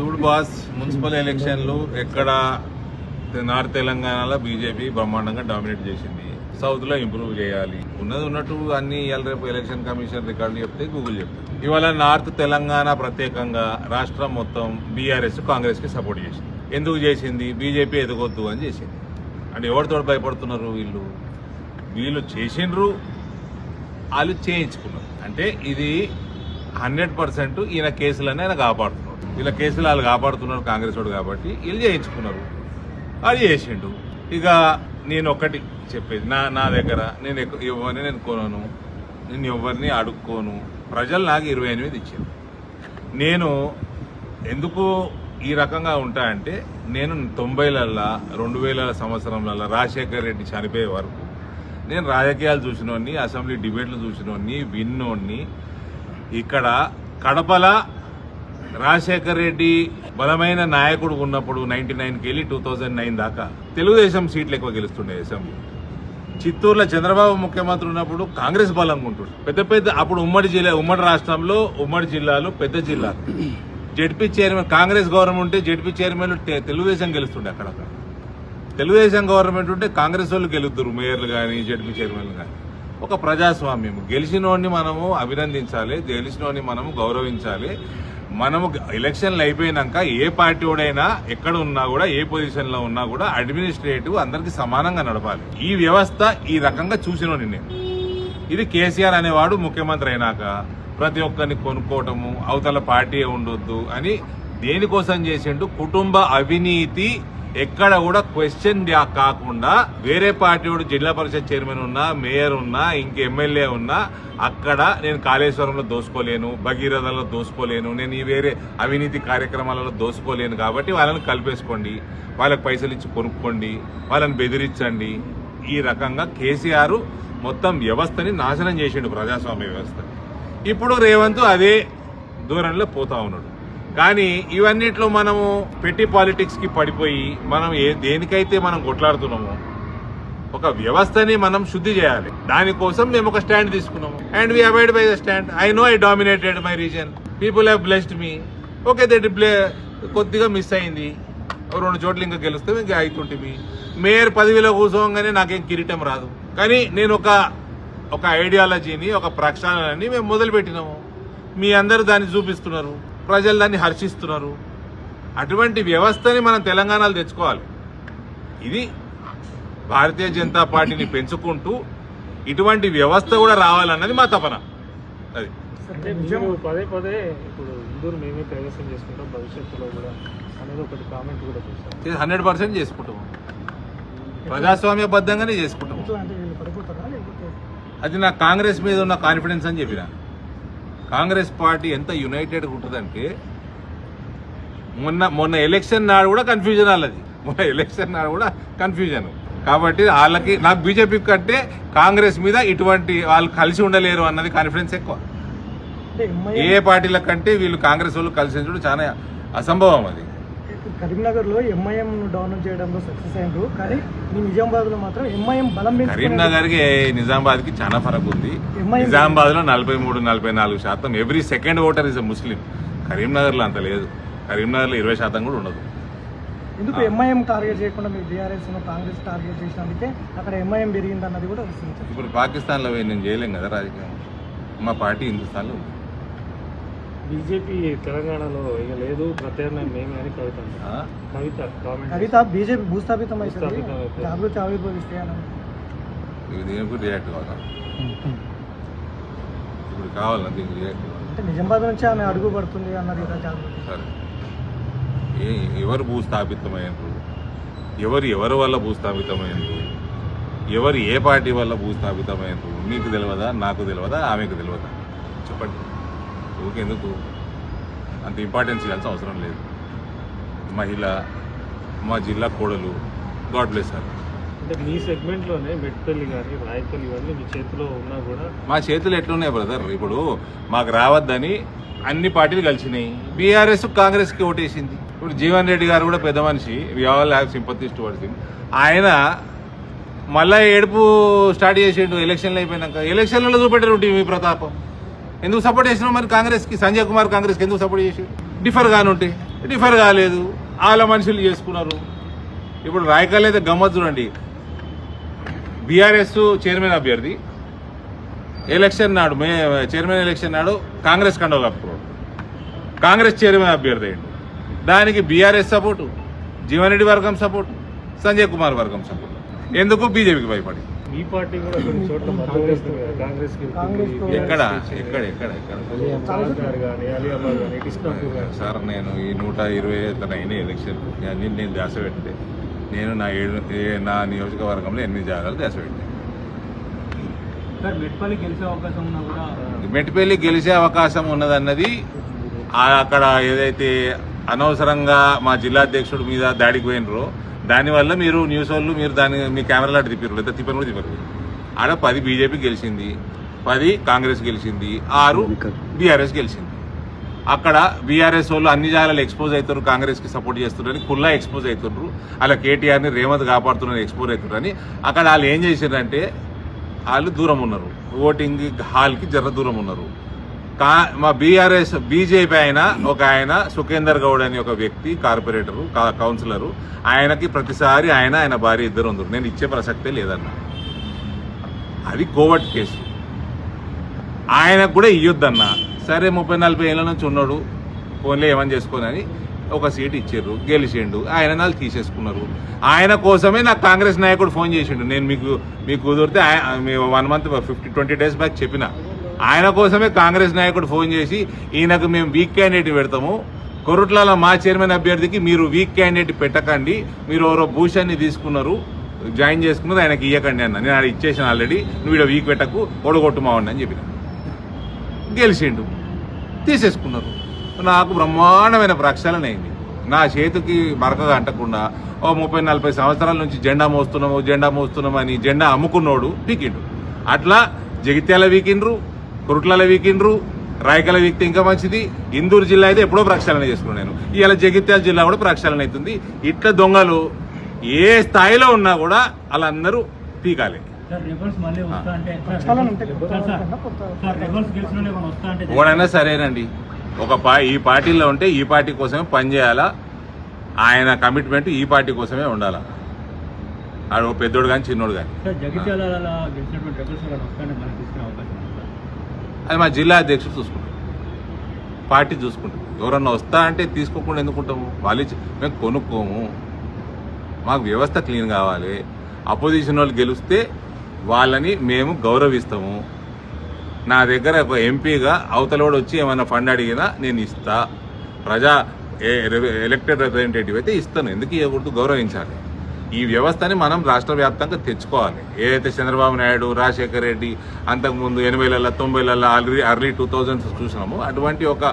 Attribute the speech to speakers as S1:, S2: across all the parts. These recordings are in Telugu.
S1: చూడు బాస్ మున్సిపల్ ఎలక్షన్లు ఎక్కడ నార్త్ తెలంగాణలో బీజేపీ బ్రహ్మాండంగా డామినేట్ చేసింది. సౌత్లో ఇంప్రూవ్ చేయాలి. ఉన్నది ఉన్నట్టు అన్ని ఇవాళ రేపు ఎలక్షన్ కమిషన్ రికార్డులు చెప్తే గూగుల్ చెప్తే ఇవాళ నార్త్ తెలంగాణ ప్రత్యేకంగా రాష్ట్రం మొత్తం బీఆర్ఎస్ కాంగ్రెస్కి సపోర్ట్ చేసింది. ఎందుకు చేసింది? బీజేపీ ఎదగొద్దు అని చేసింది. అంటే ఎవరితో భయపడుతున్నారు వీళ్ళు? వీళ్ళు చేసిండ్రు వాళ్ళు చేయించుకున్నారు. అంటే ఇది హండ్రెడ్ పర్సెంట్ ఈయన కేసులనే ఆయన కాపాడుతున్నారు. ఇలా కేసులు వాళ్ళు కాపాడుతున్నారు కాంగ్రెస్ వాడు కాబట్టి వీళ్ళు చేయించుకున్నారు. అది చేసిండు. ఇక నేను ఒకటి చెప్పేది నా నా దగ్గర నేను ఎవరిని నేను కొనను నేను ఎవరిని అడుక్కోను. ప్రజలు నాకు ఇరవై ఎనిమిది ఇచ్చారు. నేను ఎందుకు ఈ రకంగా ఉంటా అంటే నేను తొంభైలల్లా రెండు వేల సంవత్సరంలల్లా రాజశేఖర్ రెడ్డి చనిపోయే వరకు నేను రాజకీయాలు చూసినోడిని అసెంబ్లీ డిబేట్లు చూసినోడిని విన్నోడిని ఇక్కడ కడపల రాజశేఖర్ రెడ్డి బలమైన నాయకుడు ఉన్నప్పుడు నైన్టీ నైన్కి వెళ్ళి టూ థౌజండ్ నైన్ దాకా తెలుగుదేశం సీట్లు ఎక్కువ గెలుస్తుండే అసెంబ్లీ చిత్తూరులో చంద్రబాబు ముఖ్యమంత్రి ఉన్నప్పుడు కాంగ్రెస్ బలంగా ఉంటుంది పెద్ద పెద్ద అప్పుడు ఉమ్మడి జిల్లా ఉమ్మడి రాష్ట్రంలో ఉమ్మడి జిల్లాలు పెద్ద జిల్లాలు జడ్పీ చైర్మన్ కాంగ్రెస్ గవర్నమెంట్ ఉంటే జడ్పీ చైర్మన్ తెలుగుదేశం గెలుస్తుండే అక్కడక్కడ తెలుగుదేశం గవర్నమెంట్ ఉంటే కాంగ్రెస్ వాళ్ళు గెలుద్దరు మేయర్లు కానీ జడ్పీ చైర్మన్లు కానీ ఒక ప్రజాస్వామ్యం. గెలిచినోడిని మనము అభినందించాలి గెలిచినోడిని మనము గౌరవించాలి. మనము ఎలక్షన్లు అయిపోయినాక ఏ పార్టీ వాడైనా ఎక్కడ ఉన్నా కూడా ఏ పొజిషన్లో ఉన్నా కూడా అడ్మినిస్ట్రేటివ్ అందరికి సమానంగా నడపాలి. ఈ వ్యవస్థ ఈ రకంగా చూసిన నేను ఇది కేసీఆర్ అనేవాడు ముఖ్యమంత్రి అయినాక ప్రతి ఒక్కరిని కొనుక్కోవటము అవతల పార్టీ ఉండొద్దు అని దేనికోసం చేసిండు? కుటుంబ అవినీతి ఎక్కడ కూడా క్వశ్చన్ కాకుండా వేరే పార్టీ వాడు జిల్లా పరిషత్ చైర్మన్ ఉన్నా మేయర్ ఉన్నా ఇంక ఎమ్మెల్యే ఉన్నా అక్కడ నేను కాళేశ్వరంలో దోసుకోలేను భగీరథలో దోసుకోలేను నేను ఈ వేరే అవినీతి కార్యక్రమాలలో దోసుకోలేను కాబట్టి వాళ్ళని కలిపేసుకోండి వాళ్ళకి పైసలు ఇచ్చి కొనుక్కోండి వాళ్ళని బెదిరించండి. ఈ రకంగా కేసీఆర్ మొత్తం వ్యవస్థని నాశనం చేసిండు ప్రజాస్వామ్య వ్యవస్థ. ఇప్పుడు రేవంత్ అదే దూరంలో పోతా ఉన్నాడు. కానీ ఇవన్నిట్లో మనము పెట్టి పాలిటిక్స్కి పడిపోయి మనం ఏ దేనికైతే మనం కొట్లాడుతున్నామో ఒక వ్యవస్థని మనం శుద్ధి చేయాలి. దానికోసం మేము ఒక స్టాండ్ తీసుకున్నాము. And we avoid by the stand I know I dominated my region people have blessed me okay that play కొద్దిగా మిస్ అయింది. రెండు చోట్ల ఇంకా గెలుస్తాం ఇంకా అవుతుంటిమి మేయర్ పదవిలో కూర్చోగానే నాకేం కిరీటం రాదు. కానీ నేను ఒక ఒక ఐడియాలజీని ఒక ప్రక్షాళనని మేము మొదలుపెట్టినాము. మీ అందరూ దాన్ని చూపిస్తున్నారు. ప్రజలు దాన్ని హర్షిస్తున్నారు. అటువంటి వ్యవస్థని మనం తెలంగాణలో తెచ్చుకోవాలి. ఇది భారతీయ జనతా పార్టీని పెంచుకుంటూ ఇటువంటి వ్యవస్థ కూడా రావాలన్నది మా తపన. అది.
S2: పదే పదే ఇప్పుడు ఇందూరు మేమే ప్రవేశం చేసుకుంటాం భవిష్యత్తులో కూడా అనేది ఒకటి కామెంట్ కూడా చూసాం
S1: హండ్రెడ్ పర్సెంట్ చేసుకుంటాము ప్రజాస్వామ్యబద్ధంగానే
S2: లేకపోతే?
S1: అది నా కాంగ్రెస్ మీద ఉన్న కాన్ఫిడెన్స్ అని చెప్పిన. కాంగ్రెస్ పార్టీ ఎంత యునైటెడ్ ఉంటుందంటే మొన్న మొన్న ఎలక్షన్ నాడు కూడా కన్ఫ్యూజన్ వాళ్ళది. మొన్న ఎలక్షన్ నాడు కూడా కన్ఫ్యూజన్ కాబట్టి వాళ్ళకి నాకు బీజేపీ కంటే కాంగ్రెస్ మీద ఇటువంటి వాళ్ళు కలిసి ఉండలేరు అన్నది కాన్ఫిడెన్స్ ఎక్కువ. ఏ పార్టీల కంటే వీళ్ళు కాంగ్రెస్ వాళ్ళు కలిసి చాలా అసంభవం అది.
S2: కరీంనగర్లో ఎంఐఎం డౌన్ చేయడంలో సక్సెస్ అయ్యారు. కానీ మీ నిజామాబాద్లో మాత్రం ఎంఐఎం బలం పెంచుకునే-
S1: కరీంనగర్కి నిజామాబాద్కి చాలా ఫరక్ ఉంది.
S2: ఎంఐఎం
S1: నిజామాబాద్లో నలభై మూడు నలభై నాలుగు శాతం every second voter is Muslim కరీంనగర్లో అంత లేదు. కరీంనగర్లో ఇరవై శాతం కూడా ఉండదు.
S2: ఎందుకు ఎంఐఎం టార్గెట్ చేయకుండా మీరు బీఆర్ఎస్ కాంగ్రెస్ టార్గెట్ చేసినందుకే అక్కడ ఎంఐఎం పెరిగింది అన్నది కూడా వస్తుంది
S1: ఇప్పుడు పాకిస్తాన్లో పోయి నేను చేయలేం కదా రాజకీయం. మా పార్టీ హిందుస్థాన్లో ఉంది.
S3: బీజేపీ తెలంగాణలో ఇక లేదు ప్రత్యామ్నాయం మేమే అని కవిత? కవిత కామెంట్
S2: కవిత బీజేపీ భూస్థాపితం అవుతుంది. జాగృతి ఆవిర్భవిస్తే
S1: దీనికి రియాక్ట్ కావాలా? ఇప్పుడు కావాలా దీనికి రియాక్ట్
S2: అంటే నిజామాబాద్ నుంచి ఆమె అడుగు పడుతుంది అన్నది
S1: సరే. ఏ ఎవరు భూస్థాపితమైనరు ఎవరు ఎవరి వల్ల భూస్థాపితమైనరు ఎవరు ఏ పార్టీ వల్ల భూస్థాపితమైనరు మీకు తెలియదా? నాకు తెలియదా? ఆమెకు తెలియదా? చెప్పండి. ఊకెందుకు అంత ఇంపార్టెన్స్ ఇవ్వాల్సిన అవసరం లేదు. మహిళ మా జిల్లా కోడలు గాడ్ బ్లెస్ సార్
S3: అంటే మీ సెగ్మెంట్లోనే మెట్పల్లి కానీ రాయపల్లి ఇవన్నీ మీ చేతిలో ఉన్నా కూడా
S1: మా చేతులు ఎట్లున్నాయి బ్రదర్ ఇప్పుడు మాకు రావద్దని అన్ని పార్టీలు కలిసినాయి. బీఆర్ఎస్ కాంగ్రెస్కి ఓటేసింది. ఇప్పుడు జీవన్ రెడ్డి గారు కూడా పెద్ద మనిషి. We all have sympathist towards him ఆయన మళ్ళా ఏడుపు స్టార్ట్ చేసిండు ఎలక్షన్లు అయిపోయినాక. ఎలక్షన్లలో చూపెట్టారు మీ ప్రతాపం. ఎందుకు సపోర్ట్ చేసినావు మరి కాంగ్రెస్కి? సంజయ్ కుమార్ కాంగ్రెస్కి ఎందుకు సపోర్ట్ చేసి? డిఫర్ కానుంటే. డిఫర్ కాలేదు. వాళ్ళ మనుషులు చేసుకున్నారు. ఇప్పుడు రాయకాలు అయితే గమ్మత్ చూడండి. బీఆర్ఎస్ చైర్మన్ అభ్యర్థి. ఎలక్షన్ నాడు మే చైర్మన్ ఎలక్షన్ నాడు కాంగ్రెస్ కండవ కప్పుకోడు కాంగ్రెస్ చైర్మన్ అభ్యర్థి అయ్యండి. దానికి బీఆర్ఎస్ సపోర్టు జీవన్ రెడ్డి వర్గం సపోర్టు సంజయ్ కుమార్ వర్గం సపోర్టు ఎందుకు? బీజేపీకి భయపడి
S3: మీ పార్టీ కూడా కొన్ని చోట్ల మద్దతు కాంగ్రెస్.
S1: ఎక్కడ? ఎక్కడ? ఎక్కడ? సార్ నేను ఈ నూట ఇరవై తన అయిన ఎలక్షన్ అన్ని నేను దాస పెట్టే నేను నా ఏడు ఏ- నా నియోజకవర్గంలో ఎనిమిది జాగాలు దాస పెట్టాను
S4: సార్ మెట్పల్లి గెలిచే అవకాశం ఉన్నా కూడా
S1: మెట్టిపల్లి గెలిచే అవకాశం ఉన్నదన్నది అక్కడ ఏదైతే అనవసరంగా మా జిల్లా అధ్యక్షుడి మీద దాడికి పోయినరో దానివల్ల మీరు న్యూస్ వాళ్ళు మీరు దాన్ని మీ కెమెరాలు అటు తిప్పారు లేదా తిప్పని కూడా తిప్పారు. ఆడ పది బీజేపీ గెలిచింది పది కాంగ్రెస్ గెలిచింది ఆరు బీఆర్ఎస్ గెలిచింది. అక్కడ బీఆర్ఎస్ వాళ్ళు అన్ని జాగాలు ఎక్స్పోజ్ అవుతారు కాంగ్రెస్కి సపోర్ట్ చేస్తున్నారని కుల్లా ఎక్స్పోజ్ అవుతున్నారు అలా కేటీఆర్ని రేవంత్ కాపాడుతున్నారని ఎక్స్పోజ్ అవుతున్నారని అక్కడ వాళ్ళు ఏం చేశారంటే వాళ్ళు దూరం ఉన్నారు. ఓటింగ్ హాల్కి జర దూరం ఉన్నారు. కా మా బీఆర్ఎస్ బీజేపీ ఆయన ఒక ఆయన సుఖేందర్ గౌడ్ అని ఒక వ్యక్తి కార్పొరేటరు కా- కౌన్సిలరు ఆయనకి ప్రతిసారి ఆయన ఆయన భార్య ఇద్దరు ఉన్నారు నేను ఇచ్చే ప్రసక్తే లేదన్న. అది కోవట్ కేసు. ఆయనకు కూడా ఇయ్యొద్దన్న. సరే ముప్పై నలభై ఏళ్ళ నుంచి ఉన్నాడు ఫోన్లో ఏమని చేసుకోనని ఒక సీట్ ఇచ్చారు గెలిచిండు. ఆయన నాళ్ళు తీసేసుకున్నారు. ఆయన కోసమే నాకు కాంగ్రెస్ నాయకుడు ఫోన్ చేసిండు. నేను మీకు మీకు కుదిరితే one month fifty twenty days back చెప్పిన. ఆయన కోసమే కాంగ్రెస్ నాయకుడు ఫోన్ చేసి ఈయనకు మేము వీక్ క్యాండిడేట్ పెడతాము. కొరుట్లలో మా చైర్మన్ అభ్యర్థికి మీరు వీక్ క్యాండిడేట్ పెట్టకండి. మీరు ఎవరో భూషాన్ని తీసుకున్నారు జాయిన్ చేసుకున్నది ఆయనకి ఇవ్వకండి అన్న. నేను ఆయన ఇచ్చేసాను ఆల్రెడీ. నువ్వు ఇక్కడ వీక్ పెట్టకు ఓడగొట్టుమావండి అని చెప్పిన. గెలిచిండు. తీసేసుకున్నారు. నాకు బ్రహ్మాండమైన ప్రక్షాళన అయింది. నా చేతికి మరకగా అంటకుండా ఓ ముప్పై నలభై సంవత్సరాల నుంచి జెండా మోస్తున్నాము జెండా మోస్తున్నాము అని జెండా అమ్ముకున్నోడు పీకిండు. అట్లా జగిత్యాల వీకిండ్రు కురుట్ల వీకిండ్రు రాయకల వీక్తే ఇంకా మంచిది. ఇందూరు జిల్లా అయితే ఎప్పుడో ప్రక్షాళన చేసుకున్నాను నేను. ఇవాళ జగిత్యాల జిల్లా కూడా ప్రక్షాళన అవుతుంది. ఇట్లా దొంగలు ఏ స్థాయిలో ఉన్నా కూడా వాళ్ళందరూ పీకాలి. ఎవడైనా సరేనండి. ఒక పా ఈ పార్టీలో ఉంటే ఈ పార్టీ కోసమే పనిచేయాలా ఆయన కమిట్మెంట్ ఈ పార్టీ కోసమే ఉండాలా? ఆడు పెద్దోడు కానీ చిన్నోడు కానీ అది మా జిల్లా అధ్యక్షుడు చూసుకుంటారు పార్టీ చూసుకుంటాం. ఎవరన్నా వస్తా అంటే తీసుకోకుండా ఎందుకుంటాము? వాళ్ళు ఇచ్చి- మేము కొనుక్కోము. మాకు వ్యవస్థ క్లీన్ కావాలి. అపోజిషన్ వాళ్ళు గెలిస్తే వాళ్ళని మేము గౌరవిస్తాము. నా దగ్గర ఒక ఎంపీగా అవతలోడు వచ్చి ఏమైనా ఫండ్ అడిగినా నేను ఇస్తా. ప్రజా ఎలక్టెడ్ రిప్రజెంటేటివ్ అయితే ఇస్తాను. ఎందుకు ఇవ్వకూడదు? గౌరవించాలి. ఈ వ్యవస్థని మనం రాష్ట్ర వ్యాప్తంగా తెచ్చుకోవాలి. ఏదైతే చంద్రబాబు నాయుడు రాజశేఖర్ రెడ్డి అంతకుముందు ఎనభైలలో తొంభైలలో ఆల్రెడీ అర్లీ టూ థౌజండ్స్ చూసినాము అటువంటి ఒక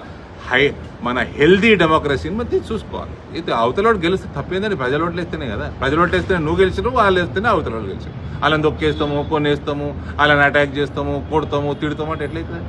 S1: హై మన హెల్దీ డెమోక్రసీని మనం చూసుకోవాలి ఇది అవతలోడు గెలిస్తే తప్పేందని ప్రజలోట్లు వేస్తేనే కదా. ప్రజలోట్లు వేస్తేనే నువ్వు గెలిచినావు వాళ్ళు వేస్తేనే అవతలోడు గెలిచారు వాళ్ళని దొక్కేస్తాము కొనేస్తాము వాళ్ళని అటాక్ చేస్తాము కొడతాము తిడతాము అంటే ఎట్లయితే